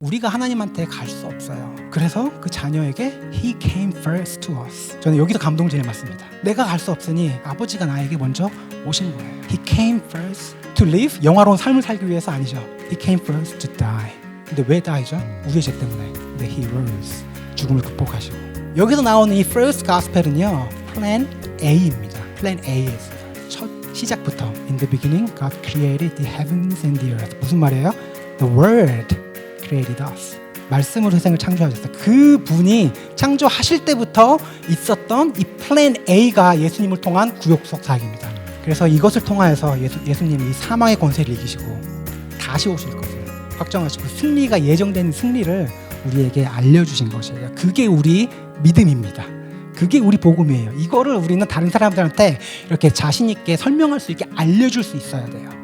우리가 하나님한테 갈 수 없어요. 그래서 그 자녀에게 He came first to us. 저는 여기서 감동 제일 많습니다. 내가 갈 수 없으니 아버지가 나에게 먼저 오신 거예요. He came first to live 영화로운 삶을 살기 위해서 아니죠. He came first to die. 근데 왜 die죠? 우리의 죄 때문에. 근데 He rose. 죽음을 극복하시고. 여기서 나오는 이 first gospel은요. plan A입니다. plan A였어요. 첫 시작부터 in the beginning God created the heavens and the earth. 무슨 말이에요? The word created. 말씀으로 세상을 창조하셨어요. 그 분이 창조하실 때부터 있었던 이 플랜 A가 예수님을 통한 구속속 사역입니다. 그래서 이것을 통하여서 예수, 예수님이 이 사망의 권세를 이기시고 다시 오실 것을 확정하시고 승리가 예정된 승리를 우리에게 알려주신 것이에요. 그게 우리 믿음입니다. 그게 우리 복음이에요. 이거를 우리는 다른 사람들한테 이렇게 자신 있게 설명할 수 있게 알려줄 수 있어야 돼요.